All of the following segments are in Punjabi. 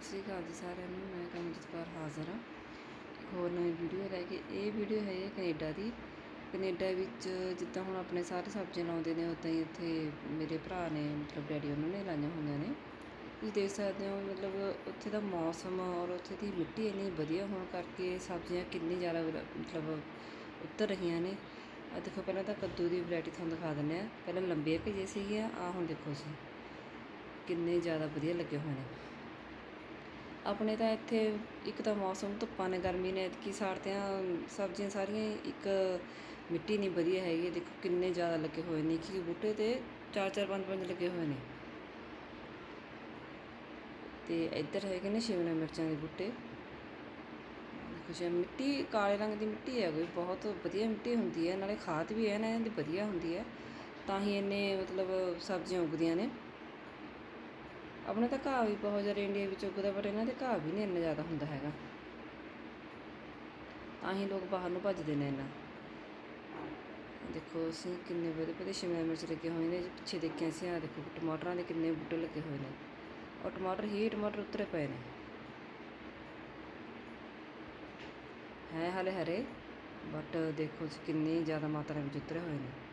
ਸਤਿ ਸ਼੍ਰੀ ਅਕਾਲ ਜੀ ਸਾਰਿਆਂ ਨੂੰ, ਮੈਂ ਕਮਲਜੀਤ ਕੌਰ ਹਾਜ਼ਰ ਹਾਂ। ਇੱਕ ਹੋਰ ਨਵੀਂ ਵੀਡੀਓ ਲੈ ਕੇ, ਇਹ ਵੀਡੀਓ ਹੈ ਕੈਨੇਡਾ ਦੀ। ਕੈਨੇਡਾ ਵਿੱਚ ਜਿੱਦਾਂ ਹੁਣ ਆਪਣੇ ਸਾਰੇ ਸਬਜ਼ੀਆਂ ਲਾਉਂਦੇ ਨੇ ਉਦਾਂ ਹੀ ਇੱਥੇ ਮੇਰੇ ਭਰਾ ਨੇ, ਮਤਲਬ ਡੈਡੀ ਉਹਨਾਂ ਨੇ ਲਾਈਆਂ ਹੋਈਆਂ ਨੇ। ਤੁਸੀਂ ਦੇਖ ਸਕਦੇ ਹੋ, ਮਤਲਬ ਉੱਥੇ ਦਾ ਮੌਸਮ ਔਰ ਉੱਥੇ ਦੀ ਮਿੱਟੀ ਇੰਨੀ ਵਧੀਆ ਹੋਣ ਕਰਕੇ ਸਬਜ਼ੀਆਂ ਕਿੰਨੀ ਜ਼ਿਆਦਾ ਮਤਲਬ ਉੱਤਰ ਰਹੀਆਂ ਨੇ। ਆ ਦੇਖੋ, ਪਹਿਲਾਂ ਤਾਂ ਕੱਦੂ ਦੀ ਵੈਰਾਈਟੀ ਤੁਹਾਨੂੰ ਦਿਖਾ ਦਿੰਦੇ ਆ ਪਹਿਲਾਂ ਲੰਬੀਆਂ ਭੇਜੇ ਸੀਗੇ ਆ ਹੁਣ ਦੇਖੋ ਜੀ ਕਿੰਨੇ ਜ਼ਿਆਦਾ ਵਧੀਆ ਲੱਗੇ ਹੋਏ ਨੇ। ਆਪਣੇ ਤਾਂ ਇੱਥੇ ਇੱਕ ਤਾਂ ਮੌਸਮ ਧੁੱਪਾਂ ਨੇ, ਗਰਮੀ ਨੇ ਕੀ ਸਾੜਤਿਆਂ, ਸਬਜ਼ੀਆਂ ਸਾਰੀਆਂ ਇੱਕ ਮਿੱਟੀ ਨਹੀਂ ਵਧੀਆ ਹੈਗੀ। ਦੇਖੋ ਕਿੰਨੇ ਜ਼ਿਆਦਾ ਲੱਗੇ ਹੋਏ ਨੇ ਕਿ ਬੂਟੇ ਤੇ ਚਾਰ ਚਾਰ, ਪੰਜ ਪੰਜ ਲੱਗੇ ਹੋਏ ਨੇ। ਤੇ ਇੱਧਰ ਹੈਗੇ ਨੇ ਸ਼ਿਮਲਾ ਮਿਰਚਾਂ ਦੇ ਬੂਟੇ। ਦੇਖੋ ਮਿੱਟੀ, ਕਾਲੇ ਰੰਗ ਦੀ ਮਿੱਟੀ ਹੈ ਕੋਈ, ਬਹੁਤ ਵਧੀਆ ਮਿੱਟੀ ਹੁੰਦੀ ਹੈ। ਨਾਲੇ ਖਾਦ ਵੀ ਹੈ ਨਾ ਇਹਦੀ ਵਧੀਆ ਹੁੰਦੀ ਹੈ। ਤਾਂ ਹੀ ਇੰਨੇ ਮਤਲਬ ਸਬਜ਼ੀਆਂ ਉੱਗਦੀਆਂ ਨੇ। ਆਪਣੇ ਤਾਂ ਘਾਹ ਵੀ ਬਹੁਤ ਜ਼ਿਆਦਾ ਇੰਡੀਆ ਵਿੱਚ ਉੱਗਦਾ, ਪਰ ਇਹਨਾਂ ਦੇ ਘਾਹ ਵੀ ਨਹੀਂ ਇੰਨਾ ਜ਼ਿਆਦਾ ਹੁੰਦਾ ਹੈਗਾ। ਤਾਂ ਹੀ ਲੋਕ ਬਾਹਰ ਨੂੰ ਭੱਜਦੇ ਨੇ ਇਹਨਾਂ ਦੇਖੋ ਅਸੀਂ ਕਿੰਨੇ ਵਧੀਆ ਵਧੀਆ ਸ਼ਿਮਲਾ ਮਿਰਚ ਲੱਗੇ ਹੋਏ ਨੇ ਪਿੱਛੇ ਦੇਖਿਆ ਸੀ ਆ ਦੇਖੋ ਟਮਾਟਰਾਂ ਦੇ ਕਿੰਨੇ ਬੂਟੇ ਲੱਗੇ ਹੋਏ ਨੇ। ਔਰ ਟਮਾਟਰ ਹੀ ਟਮਾਟਰ ਉਤਰੇ ਪਏ ਨੇ। ਹੈ ਹਲੇ ਹਰੇ ਬਟ ਦੇਖੋ ਤੁਸੀਂ ਕਿੰਨੀ ਜ਼ਿਆਦਾ ਮਾਤਰਾ ਵਿੱਚ ਉਤਰੇ ਹੋਏ ਨੇ।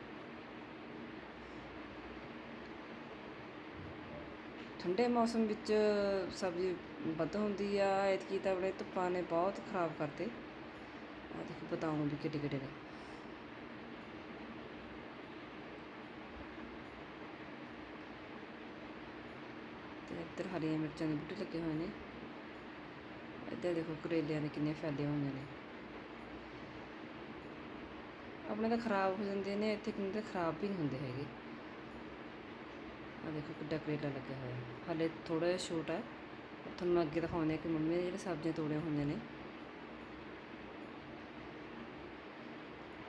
ਠੰਡੇ ਮੌਸਮ ਵਿੱਚ ਸਬਜ਼ੀ ਵੱਧ ਹੁੰਦੀ ਆ, ਐਤਕੀ ਤਾਂ ਆਪਣੇ ਧੁੱਪਾਂ ਨੇ ਬਹੁਤ ਖਰਾਬ ਕਰਤੇ। ਆ ਦੇਖੋ ਬਤਾਉਂ ਵੀ ਕਿੱਡੇ ਕਿੱਡੇ ਨੇ। ਤੇ ਇੱਧਰ ਹਰੀਆਂ ਮਿਰਚਾਂ ਦੇ ਬੂਟੇ ਲੱਗੇ ਹੋਏ ਨੇ। ਇੱਧਰ ਦੇਖੋ ਕਰੇਲਿਆਂ ਦੇ ਕਿੰਨੇ ਫੈਲੇ ਹੋਏ ਨੇ। ਆਪਣੇ ਤਾਂ ਖਰਾਬ ਹੋ ਜਾਂਦੇ ਨੇ, ਇੱਥੇ ਕਿੰਨੇ ਤਾਂ ਖਰਾਬ ਵੀ ਨਹੀਂ ਹੁੰਦੇ ਹੈਗੇ। ਆ ਦੇਖੋ ਕਿੱਡਾ ਕਰੇਲਾ ਲੱਗਿਆ ਹੋਇਆ ਹਾਲੇ ਥੋੜਾ ਜਿਹਾ ਛੋਟਾ ਹੈ। ਤੁਹਾਨੂੰ ਮੈਂ ਅੱਗੇ ਦਿਖਾਉਂਦੇ ਆ ਕਿ ਮੰਮੀ ਨੇ ਜਿਹੜੇ ਸਬਜ਼ੀਆਂ ਤੋੜੀਆਂ ਹੁੰਦੀਆਂ ਨੇ।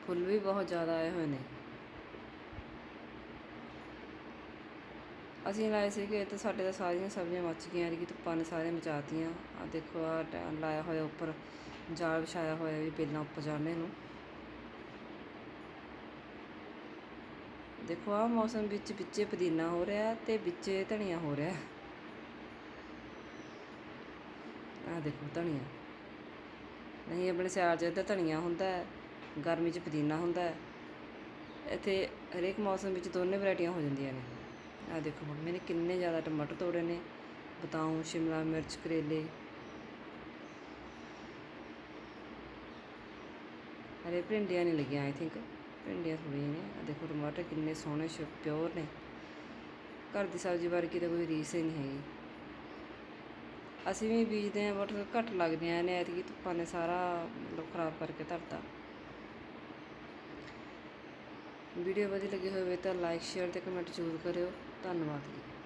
ਫੁੱਲ ਵੀ ਬਹੁਤ ਜ਼ਿਆਦਾ ਆਏ ਹੋਏ ਨੇ। ਅਸੀਂ ਲਾਏ ਸੀਗੇ ਕਿ ਤੇ ਸਾਡੇ ਤਾਂ ਸਾਰੀਆਂ ਸਬਜ਼ੀਆਂ ਮੱਚ ਗਈਆਂ ਕਿ ਧੁੱਪਾਂ ਨੇ ਸਾਰੀਆਂ ਮਚਾਤੀਆਂ ਆ ਦੇਖੋ ਆ ਲਾਇਆ ਹੋਇਆ ਉੱਪਰ, ਜਾਲ ਵਿਛਾਇਆ ਹੋਇਆ ਵੀ ਪਹਿਲਾਂ ਉੱਪਰ ਜਾਣੇ ਨੂੰ। ਦੇਖੋ ਆ ਮੌਸਮ ਵਿੱਚ ਵਿੱਚੇ ਪੁਦੀਨਾ ਹੋ ਰਿਹਾ ਤੇ ਵਿੱਚੇ ਧਨੀਆ ਹੋ ਰਿਹਾ। ਆ ਦੇਖੋ ਧਨੀਆ। ਨਹੀਂ, ਆਪਣੇ ਸਿਆਲ 'ਚ ਇੱਧਰ ਧਨੀਆ ਹੁੰਦਾ ਹੈ, ਗਰਮੀ 'ਚ ਪੁਦੀਨਾ ਹੁੰਦਾ ਹੈ। ਇੱਥੇ ਹਰੇਕ ਮੌਸਮ ਵਿੱਚ ਦੋਨੇ ਵੈਰਾਈਟੀਆਂ ਹੋ ਜਾਂਦੀਆਂ ਨੇ। ਆ ਦੇਖੋ ਹੁਣ ਮੈਨੇ ਕਿੰਨੇ ਜ਼ਿਆਦਾ ਟਮਾਟਰ ਤੋੜੇ ਨੇ। ਬਤਾਉ ਸ਼ਿਮਲਾ ਮਿਰਚ, ਕਰੇਲੇ। ਹਰੇ ਭਿੰਡੀਆਂ ਨਹੀਂ ਲੱਗੀਆਂ ਆਈ ਥਿੰਕ ਭਿੰਡੀਆਂ ਥੋੜੀਆਂ ਨੇ। ਆ ਦੇਖੋ ਟਮਾਟਰ ਕਿੰਨੇ ਸੋਹਣੇ ਸ਼ ਪਿਓਰ ਨੇ। ਘਰ ਦੀ ਸਬਜ਼ੀ ਵਰਗੀ ਤਾਂ ਕੋਈ ਰੀਸ ਹੀ ਨਹੀਂ ਹੈਗੀ। ਅਸੀਂ ਵੀ ਬੀਜਦੇ ਹਾਂ ਬਟ ਘੱਟ ਲੱਗਦੀਆਂ ਨੇ, ਐਤਕੀ ਧੁੱਪਾਂ ਨੇ ਸਾਰਾ ਮਤਲਬ ਖਰਾਬ ਕਰਕੇ ਧਰਤਾ। ਵੀਡੀਓ ਵਧੀਆ ਲੱਗੀ ਹੋਵੇ ਤਾਂ ਲਾਈਕ ਸ਼ੇਅਰ ਤੇ ਕਮੈਂਟ ਜ਼ਰੂਰ ਕਰਿਓ। ਧੰਨਵਾਦ ਜੀ।